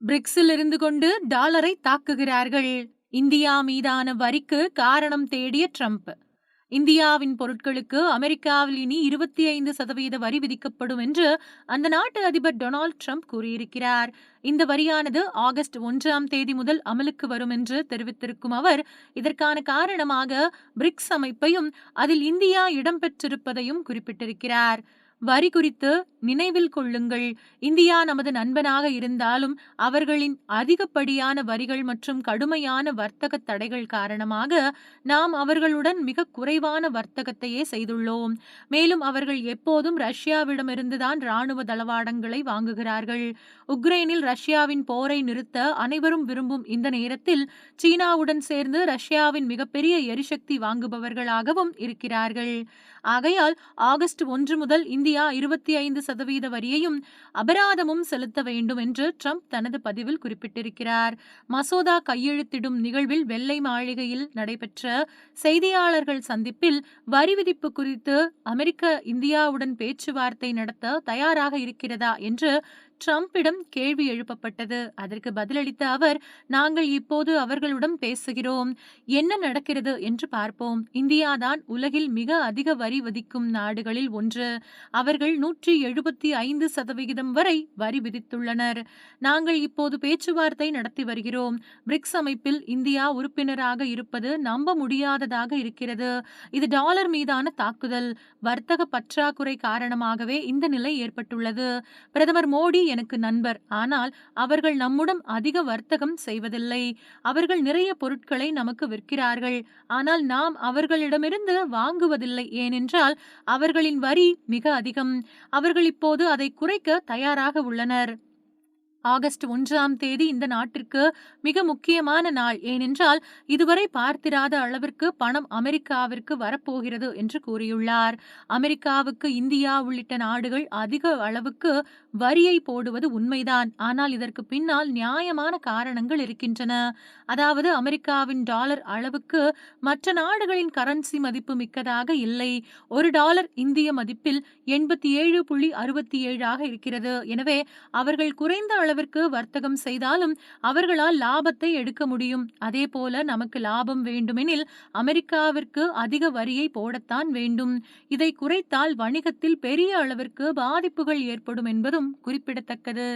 பிரிக்ஸில் இருந்து கொண்டு டாலரை தாக்குகிறார்கள். இந்தியா மீதான வரிக்கு காரணம் தேடிய ட்ரம்ப். இந்தியாவின் பொருட்களுக்கு அமெரிக்காவில் இனி இருபத்தி ஐந்து சதவீத வரி விதிக்கப்படும் என்று அந்த நாட்டு அதிபர் டொனால்ட் ட்ரம்ப் கூறியிருக்கிறார். இந்த வரியானது ஆகஸ்ட் ஒன்றாம் தேதி முதல் அமலுக்கு வரும் என்று தெரிவித்திருக்கும் அவர் இதற்கான காரணமாக பிரிக்ஸ் அமைப்பையும் அதில் இந்தியா இடம்பெற்றிருப்பதையும் குறிப்பிட்டிருக்கிறார். வரி குறித்து நினைவில் கொள்ளுங்கள். இந்தியா நமது நண்பனாக இருந்தாலும் அவர்களின் அதிகப்படியான வரிகள் மற்றும் கடுமையான வர்த்தக தடைகள் காரணமாக நாம் அவர்களுடன் மிக குறைவான வர்த்தகத்தையே செய்துள்ளோம். மேலும் அவர்கள் எப்போதும் ரஷ்யாவிடமிருந்துதான் ராணுவ தளவாடங்களை வாங்குகிறார்கள். உக்ரைனில் ரஷ்யாவின் போரை நிறுத்த அனைவரும் விரும்பும் இந்த நேரத்தில் சீனாவுடன் சேர்ந்து ரஷ்யாவின் மிகப்பெரிய எரிசக்தி வாங்குபவர்களாகவும் இருக்கிறார்கள். ஆகையால் ஆகஸ்ட் ஒன்று முதல் இந்தியா இருபத்தி ஐந்து சதவீத வரியையும் அபராதமும் செலுத்த வேண்டும் என்று ட்ரம்ப் தனது பதிவில் குறிப்பிட்டிருக்கிறார். மசோதா கையெழுத்திடும் நிகழ்வில் வெள்ளை மாளிகையில் நடைபெற்ற செய்தியாளர்கள் சந்திப்பில் வரி விதிப்பு குறித்து அமெரிக்க இந்தியாவுடன் பேச்சுவார்த்தை நடத்த தயாராக இருக்கிறதா என்று ட்ரம்பிடம் கேள்வி எழுப்பப்பட்டது. அதற்கு பதிலளித்த அவர் நாங்கள் இப்போது அவர்களுடன் பேசுகிறோம். என்ன நடக்கிறது என்று பார்ப்போம். இந்தியாதான் உலகில் மிக அதிக வரி விதிக்கும் நாடுகளில் ஒன்று. அவர்கள் நூற்றி எழுபத்தி ஐந்து சதவிகிதம் வரை வரி விதித்துள்ளனர். நாங்கள் இப்போது பேச்சுவார்த்தை நடத்தி வருகிறோம். பிரிக்ஸ் அமைப்பில் இந்தியா உறுப்பினராக இருப்பது நம்ப முடியாததாக இருக்கிறது. இது டாலர் மீதான தாக்குதல். வர்த்தக பற்றாக்குறை காரணமாகவே இந்த நிலை ஏற்பட்டுள்ளது. பிரதமர் மோடி எனக்கு நண்பர். ஆனால் அவர்கள் நம்முடன் அதிக வர்த்தகம் செய்வதில்லை. அவர்கள் நிறைய பொருட்களை நமக்கு விற்கிறார்கள். ஆனால் நாம் அவர்களிடமிருந்து வாங்குவதில்லை. ஏனென்றால் அவர்களின் வரி மிக அதிகம். அவர்கள் இப்போது அதை குறைக்க தயாராக உள்ளனர். ஆகஸ்ட் ஒன்றாம் தேதி இந்த நாட்டிற்கு மிக முக்கியமான நாள். ஏனென்றால் இதுவரை பார்த்திராத அளவிற்கு பணம் அமெரிக்காவிற்கு வரப்போகிறது என்று கூறியுள்ளார். அமெரிக்காவுக்கு இந்தியா உள்ளிட்ட நாடுகள் அதிக அளவுக்கு வரியை போடுவது உண்மைதான். ஆனால் இதற்கு பின்னால் நியாயமான காரணங்கள் இருக்கின்றன. அதாவது அமெரிக்காவின் டாலர் அளவுக்கு மற்ற நாடுகளின் கரன்சி மதிப்பு மிக்கதாக இல்லை. ஒரு டாலர் இந்திய மதிப்பில் எண்பத்தி ஏழு புள்ளி அறுபத்தி ஏழாக இருக்கிறது. எனவே அவர்கள் குறைந்த அளவிற்கு வர்த்தகம் செய்தாலும் அவர்களால் லாபத்தை எடுக்க முடியும். அதே போல நமக்கு லாபம் வேண்டுமெனில் அமெரிக்காவிற்கு அதிக வரியை போடத்தான் வேண்டும். இதை குறைத்தால் வணிகத்தில் பெரிய அளவிற்கு பாதிப்புகள் ஏற்படும் என்பதும் குறிப்பிடத்தக்கது.